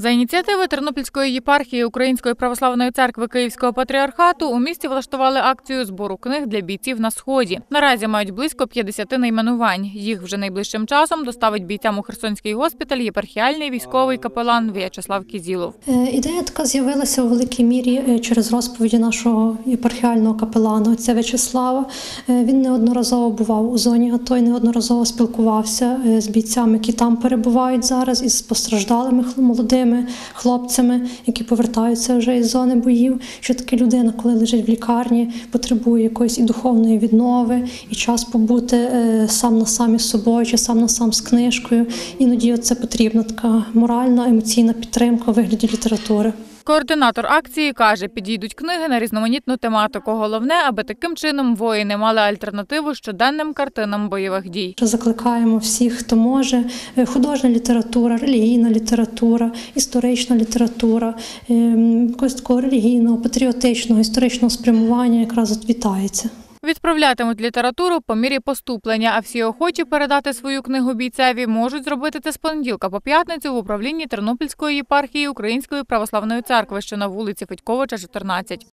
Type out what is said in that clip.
За ініціативи Тернопільської єпархії Української православної церкви Київського патріархату у місті влаштували акцію збору книг для бійців на сході. Наразі мають близько 50 найменувань. Їх вже найближчим часом доставить бійцям у Херсонський госпіталь єпархіальний військовий капелан В'ячеслав Кізілов. Е, Ідея така з'явилася у великій мірі е, через розповіді нашого єпархіального капелана отця В'ячеслава. Е, Він неодноразово бував у зоні АТО і неодноразово спілкувався з бійцями, які там перебувають зараз, із постраждалими хл- молодими хлопцями, які повертаються вже із зони боїв. Що таке людина, коли лежить в лікарні, потребує якоїсь і духовної віднови, і час побути е, сам на сам із собою, чи сам на сам з книжкою. Іноді це потрібна така моральна, емоційна підтримка у вигляді літератури. Координатор акції каже, підійдуть книги на різноманітну тематику. Головне, аби таким чином воїни мали альтернативу щоденним картинам бойових дій. Закликаємо всіх, хто може. Е, Художня література, релігійна література, історична література, ем, якогось такого релігійного, патріотичного, історичного спрямування якраз от вітається. Відправлятимуть літературу по мірі поступлення, а всі охочі передати свою книгу бійцеві можуть зробити це з понеділка по п'ятницю в управлінні Тернопільської єпархії Української православної церкви, що на вулиці Федьковича, 14.